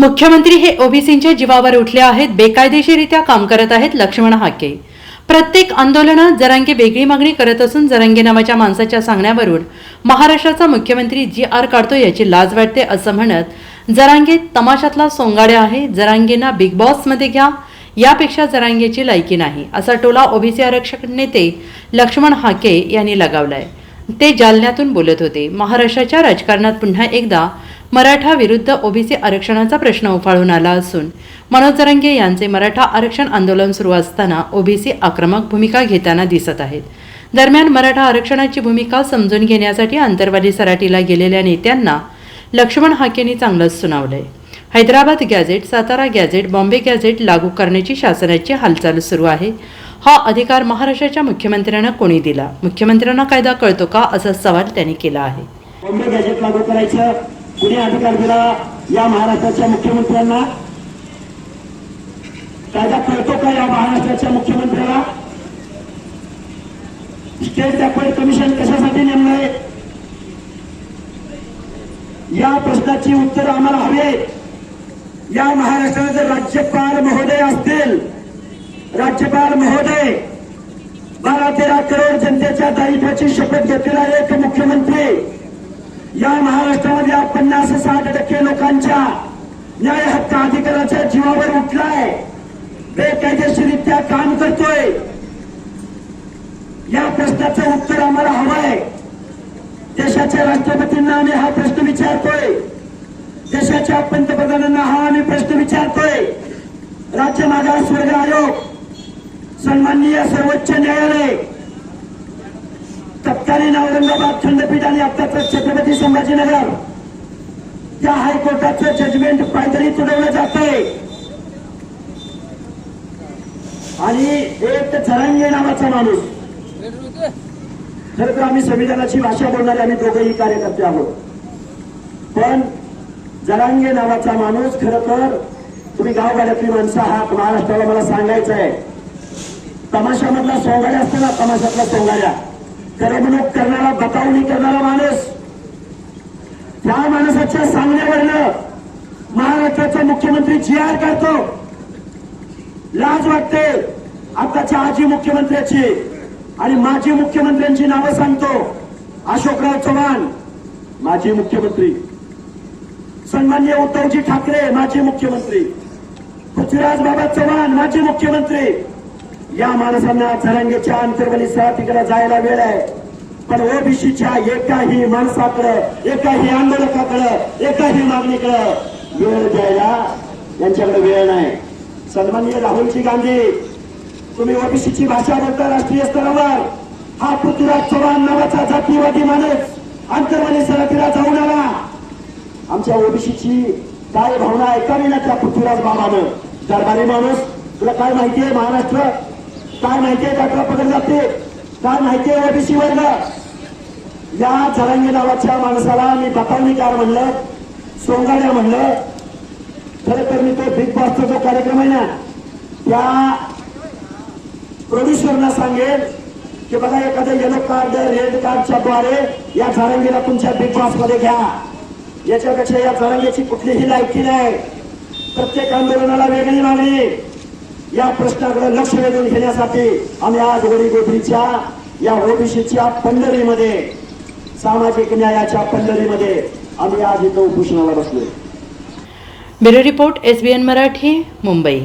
मुख्यमंत्री हे ओबीसींच्या जीवावर उठले आहेत बेकायदेशीरित्या काम करत आहेत लक्ष्मण हाके. प्रत्येक आंदोलनात जरांगे वेगळी मागणी करत असून जरांगे नावाच्या माणसाच्या सांगण्यावरून महाराष्ट्राचा मुख्यमंत्री जी आर काढतो याची लाज वाटते असं म्हणत जरांगे तमाशातला सोंगाड्या आहे जरांगेंना बिग बॉसमध्ये घ्या यापेक्षा जरांगेची लायकी नाही असा टोला ओबीसी आरक्षक नेते लक्ष्मण हाके यांनी लगावलाय. ते जालन्यातून बोलत होते. महाराष्ट्राच्या राजकारणात पुन्हा एकदा मराठा विरुद्ध ओबीसी आरक्षणाचा प्रश्न उफाळून आला असून मनोज जरंगे यांचे मराठा आरक्षण आंदोलन सुरू असताना ओबीसी आक्रमक भूमिका घेताना दिसत आहेत. दरम्यान मराठा आरक्षणाची भूमिका समजून घेण्यासाठी आंतरवादी सराटीला गेलेल्या नेत्यांना लक्ष्मण हाकेंनी चांगलंच सुनावलंय. Hyderabad gazette Satara gazette Bombay gazette लागू करण्याची शासनाची हालचाल सुरू आहे. हा अधिकार महाराष्ट्राच्या मुख्यमंत्र्यांना कोणी दिला? मुख्यमंत्र्यांना कायदा कळतो का? असा सवाल त्यांनी केला आहे. बॉम्बे गॅझेट लागू करायचं कुणी अधिकार दिला या महाराष्ट्राच्या मुख्यमंत्र्यांना? कायदा कळतो का या महाराष्ट्राच्या मुख्यमंत्र्याला? स्टेट बॅकवर्ड कमिशन कशासाठी नेमलंय या प्रश्नाची उत्तर आम्हाला हवे या महाराष्ट्राचे राज्यपाल महोदय असतील. राज्यपाल महोदय बारा तेरा करोड जनतेच्या दायित्वाची शपथ घेतलेला एक मुख्यमंत्री. या महाराष्ट्रामध्ये पन्नास साठ टक्के लोकांच्या न्याय हक्क अधिकाराच्या जीवावर उठलाय. बेकायदेशीरित्या काम करतोय. या प्रश्नाचं उत्तर आम्हाला हवंय. देशाच्या राष्ट्रपतींना आम्ही हा प्रश्न विचारतोय. देशाच्या पंतप्रधान हा आम्ही प्रश्न विचारतोय राज्य मागासवर्ग आयोग सन्माननीय सर्वोच्च न्यायालय तत्कालीन औरंगाबाद खंडपीठ आणि आत्ताचं छत्रपती संभाजीनगर त्या हायकोर्टाचं जजमेंट पायदळी तुडवलं जाते आणि एक झरंगे नावाचा माणूस. खरं तर आम्ही संविधानाची भाषा बोलणारे आम्ही दोघेही कार्यकर्ते आहोत. पण जरांगे नावाचा माणूस खरं तर तुम्ही गावगाड्यातली माणसं आहात महाराष्ट्राला मला सांगायचं आहे. तमाशामधला सोंगाड्या असतो ना तमाशातला सोंगाड्या करमणूक करणारा बतावणी करणारा माणूस. त्या माणसाच्या सांगण्यावरनं महाराष्ट्राचा मुख्यमंत्री जी आर करतो. लाज वाटते आताच्या आजी मुख्यमंत्र्याची आणि माजी मुख्यमंत्र्यांची नावं सांगतो. अशोकराव चव्हाण माजी मुख्यमंत्री. सन्मान्य उद्धवजी ठाकरे माजी मुख्यमंत्री. पृथ्वीराज बाबा चव्हाण माजी मुख्यमंत्री. या माणसांना जरांगेच्या अंतर्वलीसह तिकडे जायला वेळ आहे. पण ओबीसीच्या एकाही माणसाकडं एकाही आंदोलकाकडे एकाही मागणीकडे वेळ द्यायला यांच्याकडे वेळ नाही. सन्माननीय राहुलजी गांधी तुम्ही ओबीसीची भाषा बोलता राष्ट्रीय स्तरावर. हा पृथ्वीराज चव्हाण नावाचा जातीवादी माणूस अंतर्वली सरातीला जाऊन आला. आमच्या ओबीसीची काय भावना ऐकावी ना त्या पृथ्वीराज बाबानं दरबारी माणूस तुला काय माहितीये महाराष्ट्र? काय माहितीये डॉक्टर पकड जाते काय माहितीये ओबीसी वर्ग या जरांगी नावाच्या माणसाला मी बतावणीकार म्हणलं सोंगाड्या म्हणलं. खरं तर मी तो बिग बॉसचा जो कार्यक्रम आहे ना त्या प्रोड्युसरना सांगेल की बघा एखाद्या येलो कार्ड रेड कार्डच्या द्वारे या झारंगीला तुमच्या बिग बॉसमध्ये घ्या. याच्यापेक्षा या जरांगीची कुठलीही लायकी नाही. प्रत्येक आंदोलनाला वेगळी मागणी. या प्रश्नाकडे लक्ष वेधून घेण्यासाठी आम्ही आज गोडीगोबरीच्या या ओबीसीच्या पंढरीमध्ये सामाजिक न्यायाच्या पंढरीमध्ये आम्ही आज इथं उपोषणाला बसलोय. Bureau report SBN Marathi Mumbai.